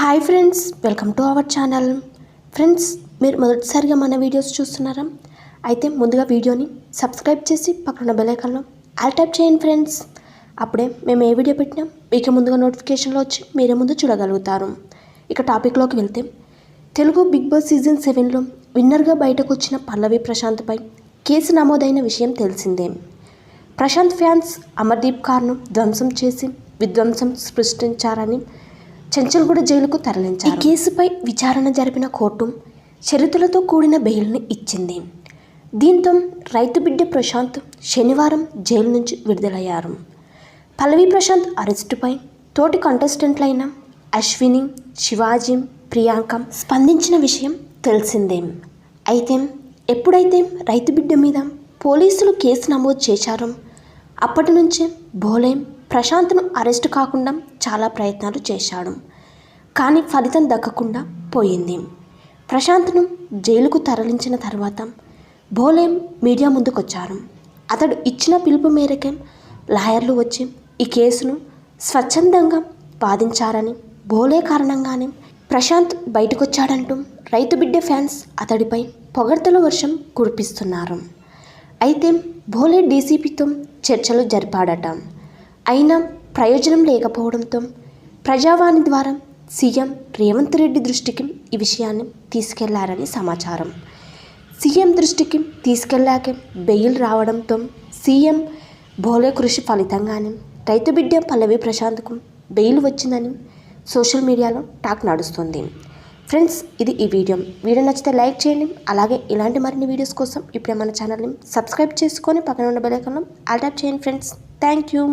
Hi friends welcome to our channel friends మీరు మొదటిసారిగా మన వీడియోస్ చూస్తున్నారా? అయితే ముందుగా వీడియోని సబ్స్క్రైబ్ చేసి పక్కన బెలైకాల్లో ఆల్ టైప్ చేయండి ఫ్రెండ్స్ అప్పుడే మేము ఏ వీడియో పెట్టినా మీకు ముందుగా నోటిఫికేషన్లో వచ్చి మీరే ముందు చూడగలుగుతారు. ఇక టాపిక్లోకి వెళ్తే తెలుగు బిగ్ బాస్ సీజన్ సెవెన్లో విన్నర్గా బయటకు వచ్చిన పల్లవి ప్రశాంత్పై కేసు నమోదైన విషయం తెలిసిందే. ప్రశాంత్ ఫ్యాన్స్ అమర్దీప్ కార్ను ధ్వంసం చేసి విధ్వంసం సృష్టించారని చెంచల్గూడ జైలుకు తరలించారు. ఈ కేసుపై విచారణ జరిపిన కోర్టు షరతులతో కూడిన బెయిల్ని ఇచ్చింది. దీంతో రైతు బిడ్డ ప్రశాంత్ శనివారం జైలు నుంచి విడుదలయ్యారు. పల్లవి ప్రశాంత్ అరెస్టుపై తోటి కంటెస్టెంట్లైన అశ్విని శివాజీ ప్రియాంక స్పందించిన విషయం తెలిసిందే. అయితే ఎప్పుడైతే రైతు బిడ్డ మీద పోలీసులు కేసు నమోదు చేశారో అప్పటి నుంచే భోలే ప్రశాంత్ను అరెస్టు కాకుండా చాలా ప్రయత్నాలు చేశాడు. కానీ ఫలితం దక్కకుండా పోయింది. ప్రశాంత్ను జైలుకు తరలించిన తర్వాత భోలే మీడియా ముందుకొచ్చారు. అతడు ఇచ్చిన పిలుపు మేరకే లాయర్లు వచ్చి ఈ కేసును స్వచ్ఛందంగా వాదించారని భోలే కారణంగానే ప్రశాంత్ బయటకొచ్చాడంటూ రైతు బిడ్డ ఫ్యాన్స్ అతడిపై పొగడ్తల వర్షం కురిపిస్తున్నారు. అయితే భోలే డీసీపీతో చర్చలు జరిపాడట. అయినా ప్రయోజనం లేకపోవడంతో ప్రజావాణి ద్వారా సీఎం రేవంత్ రెడ్డి దృష్టికి ఈ విషయాన్ని తీసుకెళ్ళారని సమాచారం. సీఎం దృష్టికి తీసుకెళ్ళాకే బెయిల్ రావడంతో సీఎం భోలే కృషి ఫలితంగానే రైతు బిడ్డ పల్లవి ప్రశాంత్కు బెయిల్ వచ్చిందని సోషల్ మీడియాలో టాక్ నడుస్తుంది. ఫ్రెండ్స్ ఇది ఈ వీడియో. వీడియో నచ్చితే లైక్ చేయండి. అలాగే ఇలాంటి మరిన్ని వీడియోస్ కోసం ఇప్పుడే మన ఛానల్ని సబ్స్క్రైబ్ చేసుకొని పక్కన ఉన్న బెల్ ఆల్ చేయండి ఫ్రెండ్స్. Thank you.